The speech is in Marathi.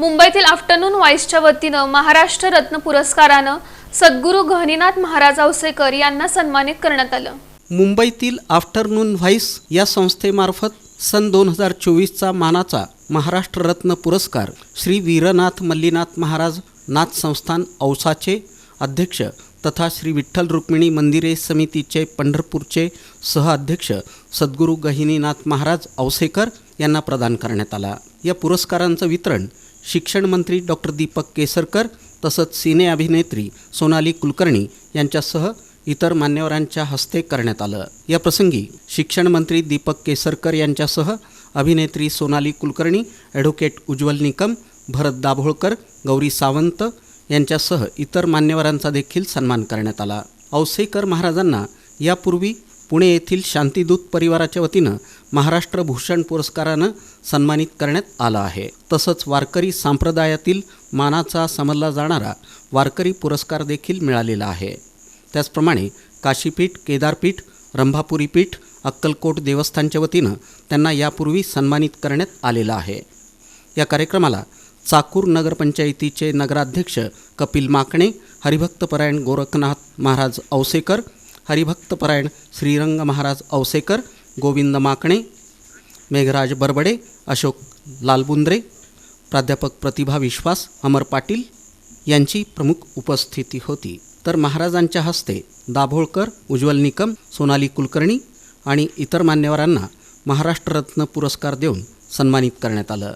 मुंबईतील आफ्टरनून वाईसच्या वतीनं महाराष्ट्र रत्न पुरस्कारानं सद्गुरू गहनीनाथ महाराज औसेकर यांना सन्मानित करण्यात आलं. मुंबईतील आफ्टरनून व्हाईस या संस्थेमार्फत सन दोन हजार चोवीसचा मानाचा महाराष्ट्र रत्न पुरस्कार श्री वीरनाथ मल्लीनाथ महाराज नाथ संस्थान औसाचे अध्यक्ष तथा श्री विठ्ठल रुक्मिणी मंदिरे समितीचे पंढरपूरचे सहअध्यक्ष सद्गुरू गहिनीनाथ महाराज औसेकर यांना प्रदान करण्यात आला. या पुरस्कारांचं वितरण शिक्षण मंत्री डॉक्टर दीपक केसरकर तसंच सिने अभिनेत्री सोनाली कुलकर्णी यांच्यासह इतर मान्यवरांच्या हस्ते करण्यात आलं. या प्रसंगी शिक्षण मंत्री दीपक केसरकर यांच्यासह अभिनेत्री सोनाली कुलकर्णी ॲडव्होकेट उज्ज्वल निकम भरत दाभोळकर गौरी सावंत यांच्यासह इतर मान्यवरांचा देखील सन्मान करण्यात आला. औसेकर महाराजांना यापूर्वी पुणे येथील शांतीदूत परिवाराच्या वतीनं महाराष्ट्र भूषण पुरस्कारानं सन्मानित करण्यात आलं आहे. तसंच वारकरी संप्रदायातील मानाचा समजला जाणारा वारकरी पुरस्कार देखील मिळालेला आहे. त्याचप्रमाणे काशीपीठ केदारपीठ रंभापुरी पीठ अक्कलकोट देवस्थानच्या वतीनं त्यांना यापूर्वी सन्मानित करण्यात आलेलं आहे. या कार्यक्रमाला चाकूर नगरपंचायतीचे नगराध्यक्ष कपिल माकणे हरिभक्तपरायण गोरखनाथ महाराज औसेकर हरिभक्तपरायण श्रीरंग महाराज औसेकर गोविंद माकणे मेघराज बरबडे अशोक लालबुंद्रे प्राध्यापक प्रतिभा विश्वास अमर पाटील यांची प्रमुख उपस्थिती होती. तर महाराजांच्या हस्ते दाभोळकर उज्ज्वल निकम सोनाली कुलकर्णी आणि इतर मान्यवरांना महाराष्ट्र रत्न पुरस्कार देऊन सन्मानित करण्यात आलं.